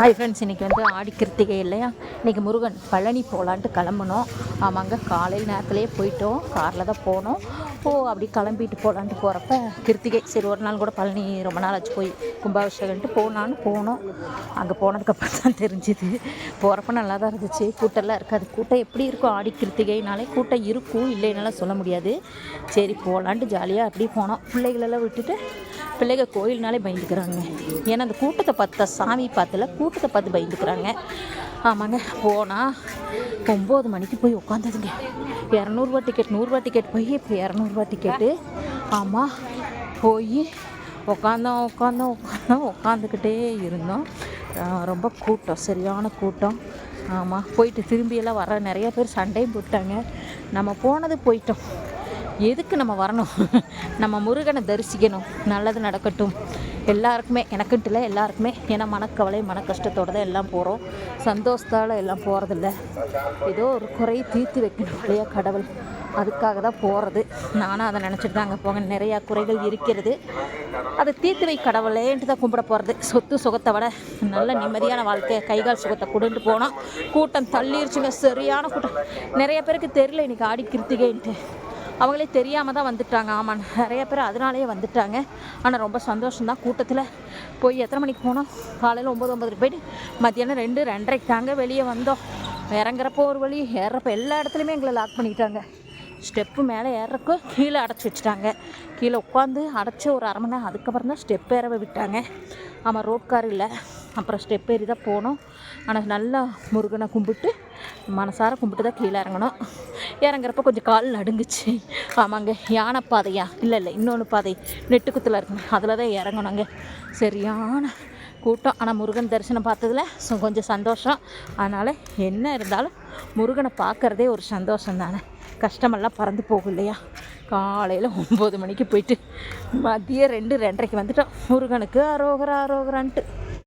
Hi friends இன்றைக்கி வந்து ஆடி கிருத்திகை இல்லையா? இன்றைக்கி முருகன் பழனி போகலான்ட்டு கிளம்புனோம். ஆமாங்க காலையில் நேரத்துலேயே போயிட்டோம். காரில் தான் போனோம். ஓ அப்படி கிளம்பிட்டு போகலான்ட்டு போகிறப்ப கிருத்திகை சரி ஒரு நாள் கூட பழனி ரொம்ப நாள் ஆச்சு போய் கும்பாபிஷேகன்ட்டு போனான்னு போனோம். அங்கே போனதுக்கப்புறம் தான் தெரிஞ்சுது. போகிறப்ப நல்லா தான் இருந்துச்சு கூட்டம்லாம் இருக்காது. கூட்டம் எப்படி இருக்கும் ஆடி கிருத்திகைனாலே? கூட்டம் இருக்கும் இல்லைன்னால சொல்ல முடியாது. சரி போகலான்ட்டு ஜாலியாக அப்படி போனோம். பிள்ளைகளெல்லாம் விட்டுட்டு பிள்ளைங்க கோயில்னாலே பயந்துக்கிறாங்க. ஏன்னா அந்த கூட்டத்தை பார்த்தா சாமி பார்த்துல கூட்டத்தை பார்த்து பயந்துக்கிறாங்க. ஆமாங்க போனால் ஒம்பது மணிக்கு போய் உட்காந்ததுங்க இரநூறுவா டிக்கெட் நூறுரூவா டிக்கெட் போய் இப்போ இரநூறுவா டிக்கெட்டு ஆமாம் போய் உட்காந்தோம் உட்காந்தோம் உட்காந்தோம் உட்காந்துக்கிட்டே இருந்தோம். ரொம்ப கூட்டம் சரியான கூட்டம். ஆமாம் போயிட்டு திரும்பியெல்லாம் வர நிறைய பேர் சண்டையும் போட்டாங்க. நம்ம போனது போயிட்டோம். எதுக்கு நம்ம வரணும்? நம்ம முருகனை தரிசிக்கணும். நல்லது நடக்கட்டும். எல்லாருக்குமே எனக்குன்ட்டு இல்லை எல்லாருக்குமே ஏன்னா மனக்கவலை மன கஷ்டத்தோடு தான் எல்லாம் போகிறோம் சந்தோஷத்தால் எல்லாம் போகிறதில்ல ஏதோ ஒரு குறையை தீர்த்து வைக்கணும் இல்லையா கடவுள். அதுக்காக தான் போகிறது நானும் அதை நினச்சிட்டு தான் அங்கே போங்க நிறையா குறைகள் இருக்கிறது. அதை தீர்த்து வை கடவுளேன்ட்டு தான் கும்பிட போகிறது சொத்து சுகத்தை விட நல்ல நிம்மதியான வாழ்க்கையை கைகால் சுகத்தை கொடுன்ட்டு போனோம். கூட்டம் தள்ளிருச்சுங்க. சரியான கூட்டம். நிறைய பேருக்கு தெரியல இன்னைக்கு ஆடி கிருத்திகைன்ட்டு. அவங்களே தெரியாமல் தான் வந்துட்டாங்க. ஆமாம் நிறைய பேர் அதனாலேயே வந்துட்டாங்க. ஆனால் ரொம்ப சந்தோஷம்தான். கூட்டத்தில் போய் எத்தனை மணிக்கு போனோம்? காலையில் ஒம்பது ஒம்பதுக்கு போயிட்டு மத்தியானம் ரெண்டு ரெண்டரைக்கு தாங்க வெளியே வந்தோம். இறங்குறப்போ ஒரு வழி ஏறுறப்போ எல்லா இடத்துலையுமே எங்களை லாக் பண்ணிட்டாங்க. ஸ்டெப்பு மேலே ஏறுறக்கு கீழே அடைச்சி வச்சுட்டாங்க. கீழே உட்காந்து அடைச்சி ஒரு அரை மணி நேரம் அதுக்கப்புறம் தான் ஸ்டெப் ஏறவே விட்டாங்க. ஆமாம் ரோட் கார் இல்லை. அப்புறம் ஸ்டெப் ஏறி தான் போனோம். ஆனால் நல்லா முருகனை கும்பிட்டு மனசார கும்பிட்டு தான் கீழே இறங்கணும். இறங்குறப்ப கொஞ்சம் கால் நடுங்குச்சு. ஆமாங்க யானை பாதையா? இல்லை இல்லை இன்னொன்று பாதை. நெட்டுக்குத்தில் இருக்குங்க அதில் தான் இறங்கணுங்க. சரியான கூட்டம். ஆனால் முருகன் தரிசனம் பார்த்ததுல ஸோ கொஞ்சம் சந்தோஷம். அதனால் என்ன இருந்தாலும் முருகனை பார்க்குறதே ஒரு சந்தோஷம் தானே கஷ்டமெல்லாம் பறந்து போகும் இல்லையா? காலையில் ஒம்பது மணிக்கு போயிட்டு மதியம் ரெண்டு ரெண்டரைக்கு வந்துட்டோம். முருகனுக்கு அரோகரா அரோகரான்ட்டு.